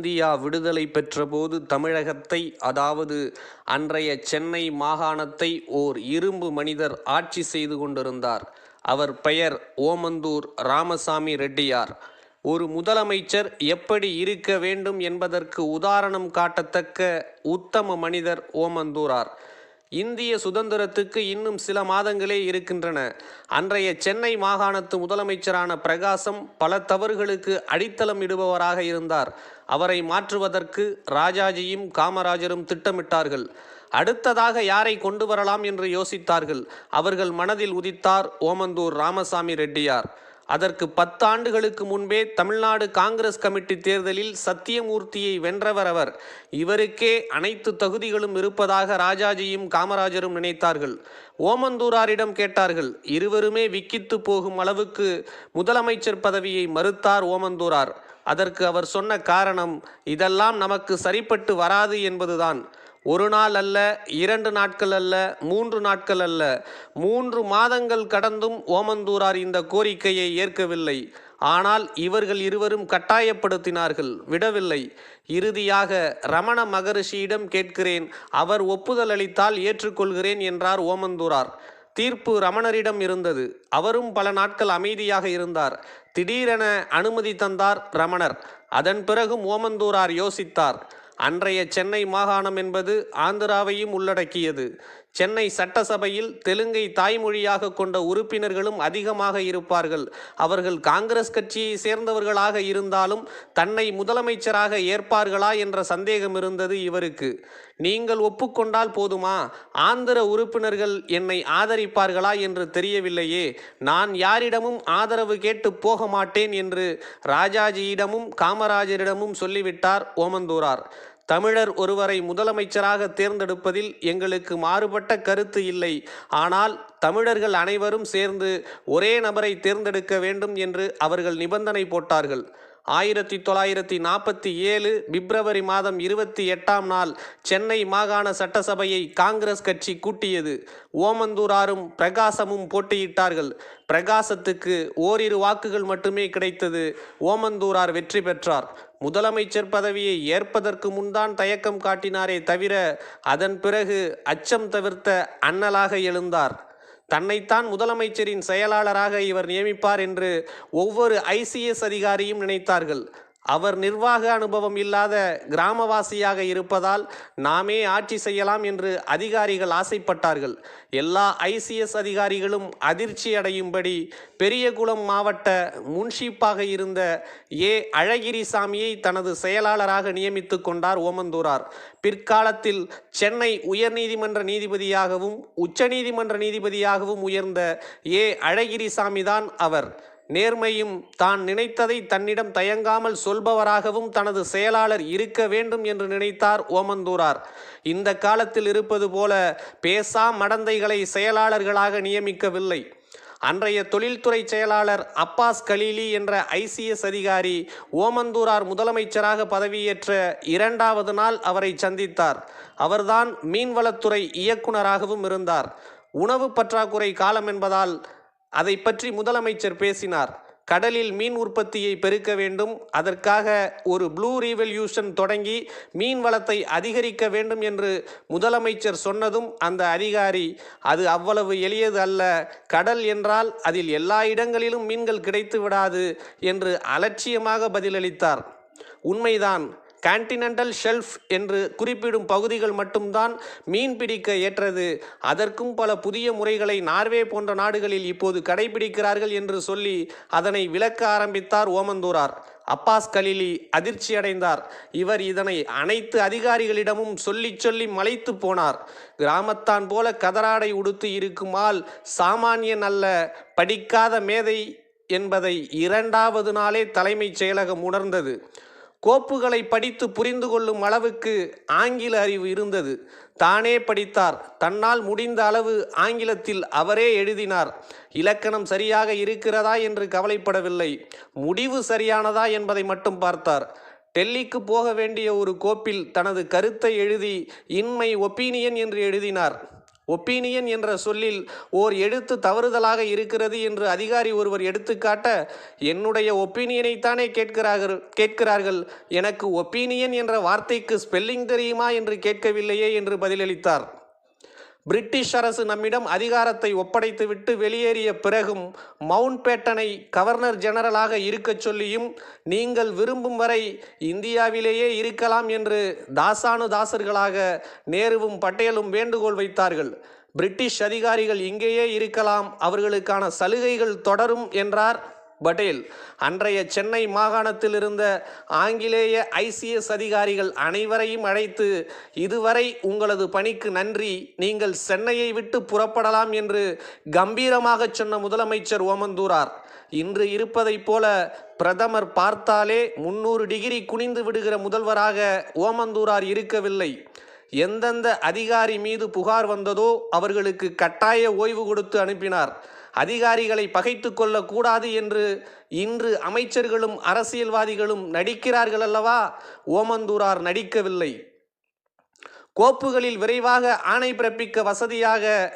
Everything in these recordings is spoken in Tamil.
இந்தியா விடுதலை பெற்றபோது தமிழகத்தை அதாவது அன்றைய சென்னை மாகாணத்தை ஓர் இரும்பு மனிதர் ஆட்சி செய்து கொண்டிருந்தார். அவர் பெயர் ஓமந்தூர் ராமசாமி ரெட்டியார். ஒரு முதலமைச்சர் எப்படி இருக்க வேண்டும் என்பதற்கு உதாரணம் காட்டத்தக்க உத்தம மனிதர் ஓமந்தூரார். இந்திய சுதந்திரத்துக்கு இன்னும் சில மாதங்களே இருக்கின்றன. அன்றைய சென்னை மாகாணத்து முதலமைச்சரான பிரகாசம் பல தவறுகளுக்கு அடித்தளம் இடுபவராக இருந்தார். அவரை மாற்றுவதற்கு ராஜாஜியும் காமராஜரும் திட்டமிட்டார்கள். அடுத்ததாக யாரை கொண்டு வரலாம் என்று யோசித்தார்கள். அவர்கள் மனதில் உதித்தார் ஓமந்தூர் ராமசாமி ரெட்டியார். அதற்கு பத்தாண்டுகளுக்கு முன்பே தமிழ்நாடு காங்கிரஸ் கமிட்டி தேர்தலில் சத்தியமூர்த்தியை வென்றவர் அவர். இவருக்கே அனைத்து தகுதிகளும் இருப்பதாக ராஜாஜியும் காமராஜரும் நினைத்தார்கள். ஓமந்தூராரிடம் கேட்டார்கள் இருவருமே விக்கித்து போகும் அளவுக்கு முதலமைச்சர் பதவியை மறுத்தார் ஓமந்தூரார். அதற்கு அவர் சொன்ன காரணம் இதெல்லாம் நமக்கு சரிப்பட்டு வராது என்பதுதான். ஒரு நாள் அல்ல இரண்டு நாட்கள் அல்ல மூன்று நாட்கள் அல்ல. மூன்று மாதங்கள் கடந்தும் ஓமந்தூரார் இந்த கோரிக்கையை ஏற்கவில்லை. ஆனால் இவர்கள் இருவரும் கட்டாயப்படுத்தினார்கள் விடவில்லை. இறுதியாக ரமண மகரிஷியிடம் கேட்கிறேன் அவர் ஒப்புதல் அளித்தால் ஏற்றுக்கொள்கிறேன் என்றார் ஓமந்தூரார். தீர்ப்பு ரமணரிடம் இருந்தது. அவரும் பல நாட்கள் அமைதியாக இருந்தார். திடீரென அனுமதி தந்தார் ரமணர். அதன் பிறகும் ஓமந்தூரார் யோசித்தார். அன்றைய சென்னை மாகாணம் என்பது ஆந்திராவையும் உள்ளடக்கியது. சென்னை சட்டசபையில் தெலுங்கை தாய்மொழியாக கொண்ட உறுப்பினர்களும் அதிகமாக இருப்பார்கள். அவர்கள் காங்கிரஸ் கட்சியை சேர்ந்தவர்களாக இருந்தாலும் தன்னை முதலமைச்சராக ஏற்பார்களா என்ற சந்தேகம் இருந்தது இவருக்கு. நீங்கள் ஒப்புக்கொண்டால் போதுமா? ஆந்திர உறுப்பினர்கள் என்னை ஆதரிப்பார்களா என்று தெரியவில்லையே. நான் யாரிடமும் ஆதரவு கேட்டு போக மாட்டேன் என்று ராஜாஜியிடமும் காமராஜரிடமும் சொல்லிவிட்டார் ஓமந்தூரார். தமிழர் ஒருவரை முதலமைச்சராக தேர்ந்தெடுப்பதில் எங்களுக்கு மாறுபட்ட கருத்து இல்லை. ஆனால் தமிழர்கள் அனைவரும் சேர்ந்து ஒரே நபரை தேர்ந்தெடுக்க வேண்டும் என்று அவர்கள் நிபந்தனை போட்டார்கள். ஆயிரத்தி தொள்ளாயிரத்தி நாற்பத்தி ஏழு பிப்ரவரி மாதம் இருபத்தி எட்டாம் நாள் சென்னை மாகாண சட்டசபையை காங்கிரஸ் கட்சி கூட்டியது. ஓமந்தூராரும் பிரகாசமும் போட்டியிட்டார்கள். பிரகாசத்துக்கு ஓரிரு வாக்குகள் மட்டுமே கிடைத்தது. ஓமந்தூரார் வெற்றி பெற்றார். முதலமைச்சர் பதவியை ஏற்பதற்கு முன்தான் தயக்கம் காட்டினாரே தவிர அதன் பிறகு அச்சம் தவிர்த்த அண்ணலாக எழுந்தார். தன்னைத்தான் முதலமைச்சரின் செயலாளராக இவர் நியமிப்பார் என்று ஒவ்வொரு ஐசிஎஸ் அதிகாரியும் நினைத்தார்கள். அவர் நிர்வாக அனுபவம் இல்லாத கிராமவாசியாக இருப்பதால் நாமே ஆட்சி செய்யலாம் என்று அதிகாரிகள் ஆசைப்பட்டார்கள். எல்லா ஐசிஎஸ் அதிகாரிகளும் அதிர்ச்சி அடையும்படி பெரியகுளம் மாவட்ட முன்ஷிப்பாக இருந்த ஏ. அழகிரிசாமியை தனது செயலாளராக நியமித்து கொண்டார் ஓமந்தூரார். பிற்காலத்தில் சென்னை உயர்நீதிமன்ற நீதிபதியாகவும் உச்சநீதிமன்ற நீதிபதியாகவும் உயர்ந்த ஏ. அழகிரிசாமி தான் அவர். நேர்மையும் தான் நினைத்ததை தன்னிடம் தயங்காமல் சொல்பவராகவும் தனது செயலாளர் இருக்க வேண்டும் என்று நினைத்தார் ஓமந்தூரார். இந்த காலத்தில் இருப்பது போல பேசா மடந்தைகளை செயலாளர்களாக நியமிக்கவில்லை. அன்றைய தொழில்துறை செயலாளர் அப்பாஸ் கலீலி என்ற ஐசிஎஸ் அதிகாரி ஓமந்தூரார் முதலமைச்சராக பதவியேற்ற இரண்டாவது நாள் அவரை சந்தித்தார். அவர்தான் மீன்வளத்துறை இயக்குனராகவும் இருந்தார். உணவு பற்றாக்குறை காலம் என்பதால் அதை பற்றி முதலமைச்சர் பேசினார். கடலில் மீன் உற்பத்தியை பெருக்க வேண்டும். அதற்காக ஒரு ப்ளூ ரீவல்யூஷன் தொடங்கி மீன் வளத்தை அதிகரிக்க வேண்டும் என்று முதலமைச்சர் சொன்னதும் அந்த அதிகாரி அது அவ்வளவு எளியது அல்ல. கடல் என்றால் அதில் எல்லா இடங்களிலும் மீன்கள் கிடைத்து விடாது என்று அலட்சியமாக பதிலளித்தார். உண்மைதான். கான்டினென்டல் ஷெல்ஃப் என்று குறிப்பிடும் பகுதிகள் மட்டும்தான் மீன் பிடிக்க ஏற்றது. அதற்கும் பல புதிய முறைகளை நார்வே போன்ற நாடுகளில் இப்போது கடைபிடிக்கிறார்கள் என்று சொல்லி அதனை விளக்க ஆரம்பித்தார் ஓமந்தூரார். அப்பாஸ் கலிலி அதிர்ச்சி அடைந்தார் இவர் இதனை அனைத்து அதிகாரிகளிடமும் சொல்லி சொல்லி மலைத்து போனார். கிராமத்தான் போல கதராடை உடுத்து இருக்குமால் சாமானியன் அல்ல படிக்காத மேதை என்பதை இரண்டாவது நாளே தலைமைச் செயலகம் உணர்ந்தது. கோப்புகளை படித்து புரிந்து கொள்ளும் அளவுக்கு ஆங்கில அறிவு இருந்தது. தானே படித்தார். தன்னால் முடிந்த அளவு ஆங்கிலத்தில் அவரே எழுதினார். இலக்கணம் சரியாக இருக்கிறதா என்று கவலைப்படவில்லை. முடிவு சரியானதா என்பதை மட்டும் பார்த்தார். டெல்லிக்கு போக வேண்டிய ஒரு கோப்பில் தனது கருத்தை எழுதி இன்மை ஒப்பீனியன் என்று எழுதினார். ஒப்பீனியன் என்ற சொல்லில் ஓர் எழுத்து தவறுதலாக இருக்கிறது என்று அதிகாரி ஒருவர் எடுத்துக்காட்ட என்னுடைய ஒப்பீனியனைத்தானே கேட்கிறார்கள் கேட்கிறார்கள். எனக்கு ஒப்பீனியன் என்ற வார்த்தைக்கு ஸ்பெல்லிங் தெரியுமா என்று கேட்கவில்லையே? என்று பதிலளித்தார். பிரிட்டிஷ் அரசு நம்மிடம் அதிகாரத்தை ஒப்படைத்துவிட்டு வெளியேறிய பிறகும் மவுண்ட் பேட்டனை கவர்னர் ஜெனரலாக இருக்கச் சொல்லியும் நீங்கள் விரும்பும் வரை இந்தியாவிலேயே இருக்கலாம் என்று தாசானு தாசர்களாக நேருவும் பட்டேலும் வேண்டுகோள் வைத்தார்கள். பிரிட்டிஷ் அதிகாரிகள் இங்கேயே இருக்கலாம் அவர்களுக்கான சலுகைகள் தொடரும் என்றார் பட்டேல் அன்றைய சென்னை மாகாணத்தில் இருந்த ஆங்கிலேய ஐசிஎஸ் அதிகாரிகள் அனைவரையும் அழைத்து இதுவரை உங்களது பணிக்கு நன்றி நீங்கள் சென்னையை விட்டு புறப்படலாம் என்று கம்பீரமாக சொன்ன முதலமைச்சர் ஓமந்தூரார். இன்று இருப்பதைப் போல பிரதமர் பார்த்தாலே முன்னூறு டிகிரி குனிந்து விடுகிற முதல்வராக ஓமந்தூரார் இருக்கவில்லை. எந்தெந்த அதிகாரி மீது புகார் வந்ததோ அவர்களுக்கு கட்டாய ஓய்வு கொடுத்து அனுப்பினார். அதிகாரிகளை பகைத்து கொள்ளக்கூடாது என்று இன்று அமைச்சர்களும் அரசியல்வாதிகளும் நடிக்கிறார்கள் அல்லவா? ஓமந்தூரார் நடிக்கவில்லை. கோப்புகளில் விரைவாக ஆணை பிறப்பிக்க வசதியாக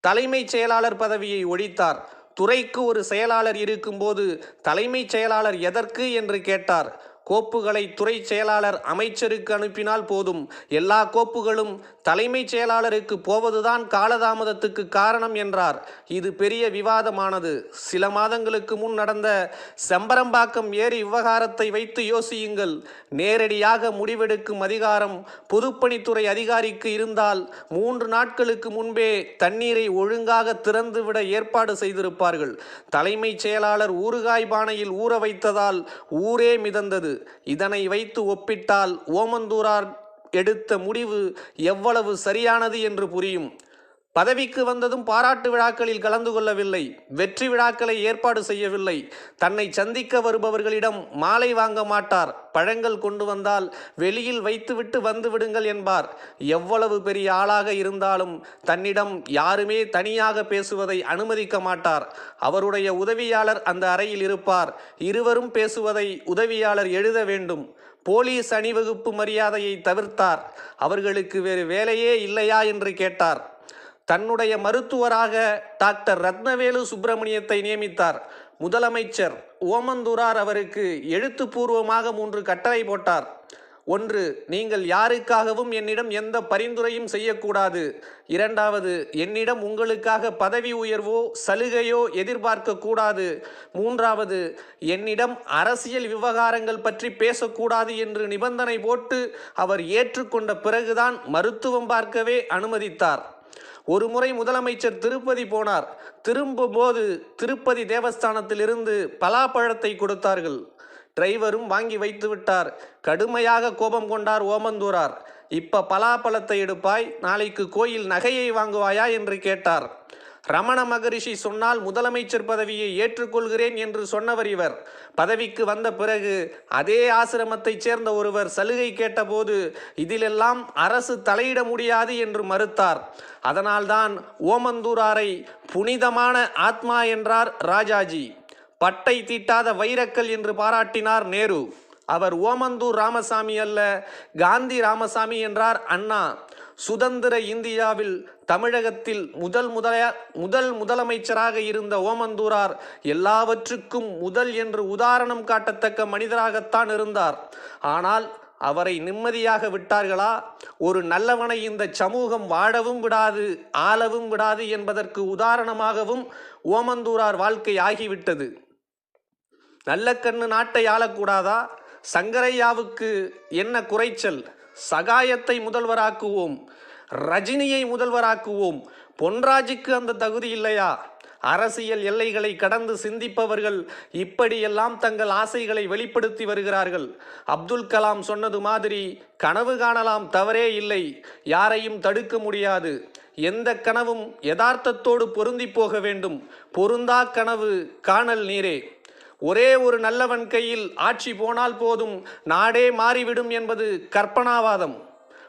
தலைமைச் செயலாளர் பதவியை ஒழித்தார். துறைக்கு ஒரு செயலாளர் இருக்கும்போது தலைமைச் செயலாளர் எதற்கு என்று கேட்டார். கோப்புகளை துறை செயலாளர் அமைச்சருக்கு அனுப்பினால் போதும். எல்லா கோப்புகளும் தலைமைச் செயலாளருக்கு போவதுதான் காலதாமதத்துக்கு காரணம் என்றார். இது பெரிய விவாதமானது. சில மாதங்களுக்கு முன் நடந்த செம்பரம்பாக்கம் ஏரி விவகாரத்தை வைத்து யோசியுங்கள். நேரடியாக முடிவெடுக்கும் அதிகாரம் பொதுப்பணித்துறை அதிகாரிக்கு இருந்தால் மூன்று நாட்களுக்கு முன்பே தண்ணீரை ஒழுங்காக திறந்துவிட ஏற்பாடு செய்திருப்பார்கள். தலைமைச் செயலாளர் ஊறுகாய் பானையில் ஊற வைத்ததால் ஊரே மிதந்தது. இதனை வைத்து ஒப்பிட்டால் ஓமந்தூரார் எடுத்த முடிவு எவ்வளவு சரியானது என்று புரியும். பதவிக்கு வந்ததும் பாராட்டு விழாக்களில் கலந்து கொள்ளவில்லை. வெற்றி விழாக்களை ஏற்பாடு செய்யவில்லை. தன்னை சந்திக்க வருபவர்களிடம் மாலை வாங்க மாட்டார். பழங்கள் கொண்டு வந்தால் வெளியில் வைத்துவிட்டு வந்து விடுங்கள் என்பார். எவ்வளவு பெரிய ஆளாக இருந்தாலும் தன்னிடம் யாருமே தனியாக பேசுவதை அனுமதிக்க மாட்டார். அவருடைய உதவியாளர் அந்த அறையில் இருப்பார். இருவரும் பேசுவதை உதவியாளர் எழுத வேண்டும். போலீஸ் அணிவகுப்பு மரியாதையை தவிர்த்தார். அவர்களுக்கு வேறு வேலையே இல்லையா என்று கேட்டார். தன்னுடைய மருத்துவராக டாக்டர் ரத்னவேலு சுப்பிரமணியத்தை நியமித்தார். முதலமைச்சர் ஓமந்தூரார் அவருக்கு எழுத்துப்பூர்வமாக மூன்று கட்டளை போட்டார். ஒன்று நீங்கள் யாருக்காகவும் என்னிடம் எந்த பரிந்துரையும் செய்யக்கூடாது. இரண்டாவது என்னிடம் உங்களுக்காக பதவி உயர்வோ சலுகையோ எதிர்பார்க்க கூடாது. மூன்றாவது என்னிடம் அரசியல் விவகாரங்கள் பற்றி பேசக்கூடாது என்று நிபந்தனை போட்டு அவர் ஏற்றுக்கொண்ட பிறகுதான் மருத்துவம் பார்க்கவே அனுமதித்தார். ஒரு முறை முதலமைச்சர் திருப்பதி போனார். திரும்பும்போது திருப்பதி தேவஸ்தானத்திலிருந்து பலாப்பழத்தை கொடுத்தார்கள். டிரைவரும் வாங்கி வைத்து விட்டார். கடுமையாக கோபம் கொண்டார் ஓமந்தூரார். இப்ப பலாப்பழத்தை எடுப்பாய் நாளைக்கு கோயில் நகையை வாங்குவாயா? என்று கேட்டார். ரமண மகரிஷி சொன்னால் முதலமைச்சர் பதவியை ஏற்றுக்கொள்கிறேன் என்று சொன்னவர் இவர். பதவிக்கு வந்த பிறகு அதே ஆசிரமத்தைச் சேர்ந்த ஒருவர் சலுகை கேட்டபோது இதிலெல்லாம் அரசு தலையிட முடியாது என்று மறுத்தார். அதனால்தான் ஓமந்தூராரை புனிதமான ஆத்மா என்றார் ராஜாஜி. பட்டை தீட்டாத வைரக்கல் என்று பாராட்டினார் நேரு. அவர் ஓமந்தூர் ராமசாமி அல்ல காந்தி ராமசாமி என்றார் அண்ணா. சுதந்திர இந்தியாவில் தமிழகத்தில் முதல் முதலையா முதல் முதலமைச்சராக இருந்த ஓமந்தூரார் எல்லாவற்றுக்கும் முதல் என்று உதாரணம் காட்டத்தக்க மனிதராகத்தான் இருந்தார். ஆனால் அவரை நிம்மதியாக விட்டார்களா? ஒரு நல்லவனை இந்த சமூகம் வாழவும் விடாது ஆளவும் விடாது என்பதற்கு உதாரணமாகவும் ஓமந்தூரார் வாழ்க்கை ஆகிவிட்டது. நல்ல கண்ணு நாட்டை ஆளக்கூடாதா? சங்கரையாவுக்கு என்ன குறைச்சல்? சகாயத்தை முதல்வராக்குவோம் ரஜினியை முதல்வராக்குவோம். பொன்ராஜுக்கு அந்த தகுதி இல்லையா? அரசியல் எல்லைகளை கடந்து சிந்திப்பவர்கள் இப்படியெல்லாம் தங்கள் ஆசைகளை வெளிப்படுத்தி வருகிறார்கள். அப்துல் கலாம் சொன்னது மாதிரி கனவு காணலாம் தவறே இல்லை யாரையும் தடுக்க முடியாது. எந்த கனவும் யதார்த்தத்தோடு பொருந்தி போக வேண்டும். பொருந்தா கனவு காணல் நீரே. ஒரே ஒரு நல்லவன் கையில் ஆட்சி போனால் போதும் நாடே மாறிவிடும் என்பது கற்பனாவாதம்.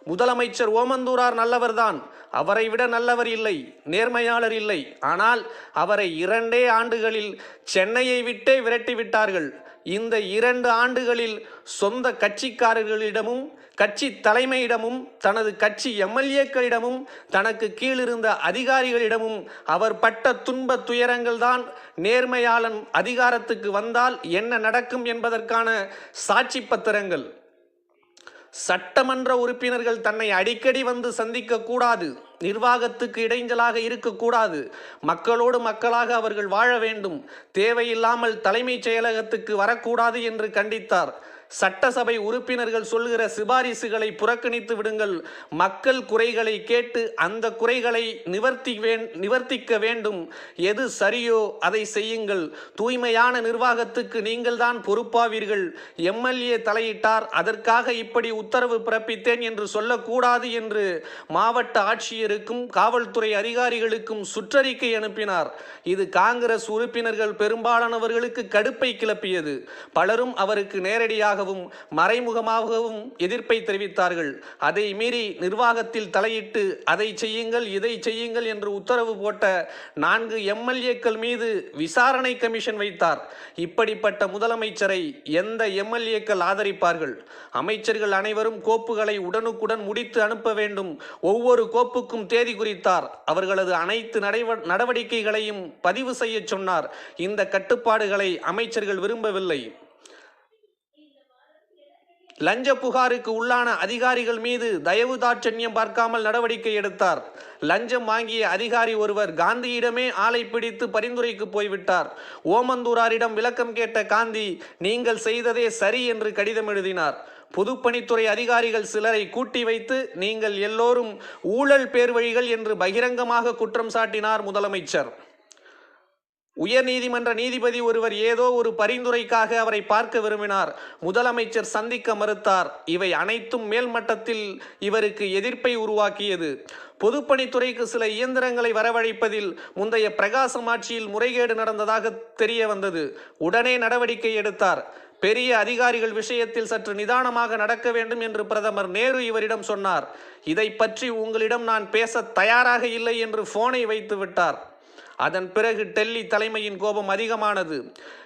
முதலமைச்சர் ஓமந்தூரார் நல்லவர்தான். அவரை விட நல்லவர் இல்லை நேர்மையாளர் இல்லை. ஆனால் அவரை இரண்டே ஆண்டுகளில் சென்னையை விட்டே விரட்டி விட்டார்கள். இந்த இரண்டு ஆண்டுகளில் சொந்த கட்சிக்காரர்களிடமும் கட்சி தலைமையிடமும் தனது கட்சி எம்எல்ஏக்களிடமும் தனக்கு கீழிருந்த அதிகாரிகளிடமும் அவர் பட்ட துன்ப துயரங்கள்தான் நேர்மையாளன் அதிகாரத்துக்கு வந்தால் என்ன நடக்கும் என்பதற்கான சாட்சி பத்திரங்கள். சட்டமன்ற உறுப்பினர்கள் தன்னை அடிக்கடி வந்து சந்திக்க கூடாது நிர்வாகத்துக்கு இடைஞ்சலாக இருக்கக்கூடாது மக்களோடு மக்களாக அவர்கள் வாழ வேண்டும். தேவையில்லாமல் தலைமைச் செயலகத்துக்கு வரக்கூடாது என்று கண்டித்தார். சட்டசபை உறுப்பினர்கள் சொல்கிற சிபாரிசுகளை புறக்கணித்து விடுங்கள். மக்கள் குறைகளை கேட்டு அந்த குறைகளை நிவர்த்தி நிவர்த்திக்க வேண்டும். எது சரியோ அதை செய்யுங்கள். தூய்மையான நிர்வாகத்துக்கு நீங்கள்தான் பொறுப்பாவீர்கள். எம்எல்ஏ தலையிட்டார் அதற்காக இப்படி உத்தரவு பிறப்பித்தேன் என்று சொல்லக்கூடாது என்று மாவட்ட ஆட்சியருக்கும் காவல்துறை அதிகாரிகளுக்கும் சுற்றறிக்கை அனுப்பினார். இது காங்கிரஸ் உறுப்பினர்கள் பெரும்பாலானவர்களுக்கு கடுப்பை கிளப்பியது. பலரும் அவருக்கு நேரடியாக நேரடியாகவும் மறைமுகமாகவும் எதிர்ப்பை தெரிவித்தார்கள். அதை மீறி நிர்வாகத்தில் தலையிட்டு அதை செய்யுங்கள் இதை செய்யுங்கள் என்று உத்தரவு போட்ட நான்கு எம்எல்ஏக்கள் மீது விசாரணை கமிஷன் வைத்தார். இப்படிப்பட்ட முதலமைச்சரை எந்த எம்எல்ஏக்கள் ஆதரிப்பார்கள்? அமைச்சர்கள் அனைவரும் கோப்புகளை உடனுக்குடன் முடித்து அனுப்ப வேண்டும். ஒவ்வொரு கோப்புக்கும் தேதி குறித்தார். அவர்களது அனைத்து நடைவ- நடவடிக்கைகளையும் பதிவு செய்ய சொன்னார். இந்த கட்டுப்பாடுகளை அமைச்சர்கள் விரும்பவில்லை. லஞ்ச புகாருக்கு உள்ளான அதிகாரிகள் மீது தயவு தாட்சண்யம் பார்க்காமல் நடவடிக்கை எடுத்தார். லஞ்சம் வாங்கிய அதிகாரி ஒருவர் காந்தியிடமே ஆளை பிடித்து பரிந்துரைக்கு போய்விட்டார். ஓமந்தூராரிடம் விளக்கம் கேட்ட காந்தி நீங்கள் செய்ததே சரி என்று கடிதம் எழுதினார். பொதுப்பணித்துறை அதிகாரிகள் சிலரை கூட்டி வைத்து நீங்கள் எல்லோரும் ஊழல் பேர்வழிகள் என்று பகிரங்கமாக குற்றம் சாட்டினார் முதலமைச்சர். உயர்நீதிமன்ற நீதிபதி ஒருவர் ஏதோ ஒரு பரிந்துரைக்காக அவரை பார்க்க விரும்பினார். முதலமைச்சர் சந்திக்க மறுத்தார். இவை அனைத்தும் மேல்மட்டத்தில் இவருக்கு எதிர்ப்பை உருவாக்கியது. பொதுப்பணித்துறைக்கு சில இயந்திரங்களை வரவழைப்பதில் முந்தைய பிரகாசம் ஆட்சியில் முறைகேடு நடந்ததாக தெரிய வந்தது. உடனே நடவடிக்கை எடுத்தார். பெரிய அதிகாரிகள் விஷயத்தில் சற்று நிதானமாக நடக்க வேண்டும் என்று பிரதமர் நேரு இவரிடம் சொன்னார். இதை பற்றி உங்களிடம் நான் பேச தயாராக இல்லை என்று போனை வைத்து விட்டார். அதன் பிறகு டெல்லி தலைமையின் கோபம் அதிகமானது.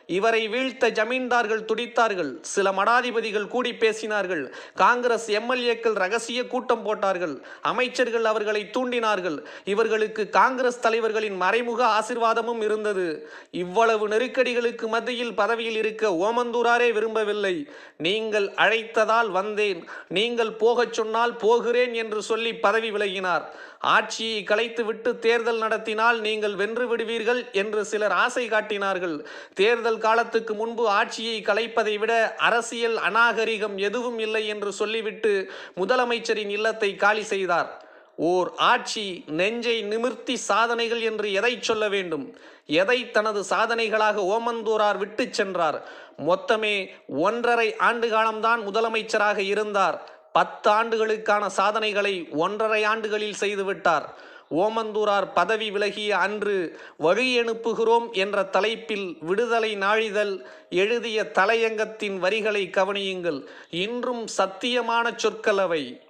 இவரை வீழ்த்த ஜமீன்தார்கள் துடித்தார்கள். சில மடாதிபதிகள் கூடி பேசினார்கள். காங்கிரஸ் எம்எல்ஏக்கள் ரகசிய கூட்டம் போட்டார்கள். அமைச்சர்கள் அவர்களை தூண்டினார்கள். இவர்களுக்கு காங்கிரஸ் தலைவர்களின் மறைமுக ஆசிர்வாதமும் இருந்தது. இவ்வளவு நெருக்கடிகளுக்கு மத்தியில் பதவியில் இருக்க ஓமந்தூராரே விரும்பவில்லை. நீங்கள் அழைத்ததால் வந்தேன். நீங்கள் போகச் சொன்னால் போகிறேன் என்று சொல்லி பதவி விலகினார். ஆட்சியை கலைத்துவிட்டு தேர்தல் நடத்தினால் நீங்கள் வென்று விடுவீர்கள் என்று சிலர் ஆசை காட்டினார்கள். தேர்தல் காலத்துக்கு முன்பு ஆட்சியை கலைப்பதை விட அரசியல் அநாகரிகம் எதுவும் இல்லை என்று சொல்லிவிட்டு முதலமைச்சரின் இல்லத்தை காலி செய்தார். ஓர் ஆட்சி நெஞ்சை நிமிர்த்தி சாதனைகள் என்று எதை சொல்ல வேண்டும்? எதை தனது சாதனைகளாக ஓமந்தூரார் விட்டு சென்றார்? மொத்தமே ஒன்றரை ஆண்டு காலம்தான் முதலமைச்சராக இருந்தார். பத்து ஆண்டுகளுக்கான சாதனைகளை ஒன்றரை ஆண்டுகளில் செய்துவிட்டார். ஓமந்தூரார் பதவி விலகிய அன்று வழி அனுப்புகிறோம் என்ற தலைப்பில் விடுதலை நாழிதழ் எழுதிய தலையங்கத்தின் வரிகளை கவனியுங்கள். இன்றும் சத்தியமான சொற்கள் அவை.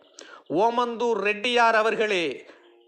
ஓமந்தூர் ரெட்டியார் அவர்களே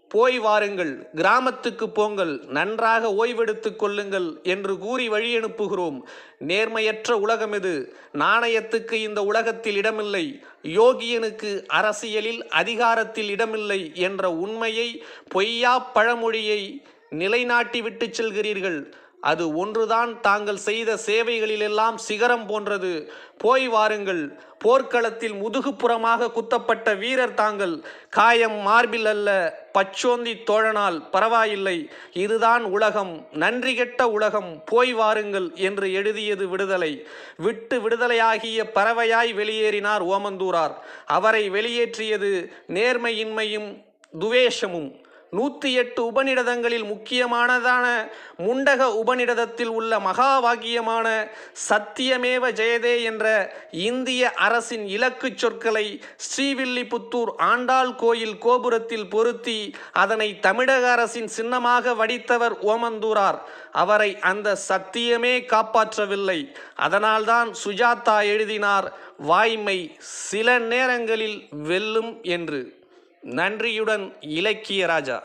போய் வாருங்கள் கிராமத்துக்கு போங்கள் நன்றாக ஓய்வெடுத்து கொள்ளுங்கள் என்று கூறி வழி அனுப்புகிறோம். நேர்மையற்ற உலகம் இது. நாணயத்துக்கு இந்த உலகத்தில் இடமில்லை. யோகியனுக்கு அரசியலில் அதிகாரத்தில் இடமில்லை என்ற உண்மையை பொய்யா பழமொழியை நிலைநாட்டி விட்டு செல்கிறீர்கள். அது ஒன்றுதான் தாங்கள் செய்த சேவைகளிலெல்லாம் சிகரம் போன்றது. போய் வாருங்கள். போர்க்களத்தில் முதுகுப்புறமாக குத்தப்பட்ட வீரர் தாங்கள். காயம் மார்பில் அல்ல. பச்சோந்தி தோழனால் பரவாயில்லை. இதுதான் உலகம். நன்றி கெட்ட உலகம். போய் வாருங்கள் என்று எழுதியது விடுதலை. விட்டு விடுதலையாகிய பறவையாய் வெளியேறினார் ஓமந்தூரார். அவரை வெளியேற்றியது நேர்மையின்மையும் துவேஷமும். நூற்றி எட்டு உபநிடதங்களில் முக்கியமானதான முண்டக உபநிடதத்தில் உள்ள மகா வாக்கியமான சத்தியமேவ ஜெயதே என்ற இந்திய அரசின் இலக்குச் சொற்களை ஸ்ரீவில்லிபுத்தூர் ஆண்டாள் கோயில் கோபுரத்தில் பொருத்தி அதனை தமிழக அரசின் சின்னமாக வடித்தவர் ஓமந்தூரார். அவரை அந்த சத்தியமே காப்பாற்றவில்லை. அதனால்தான் சுஜாதா எழுதினார் வாய்மை சில நேரங்களில் வெல்லும் என்று. நன்றியுடன் இலக்கிய ராஜா.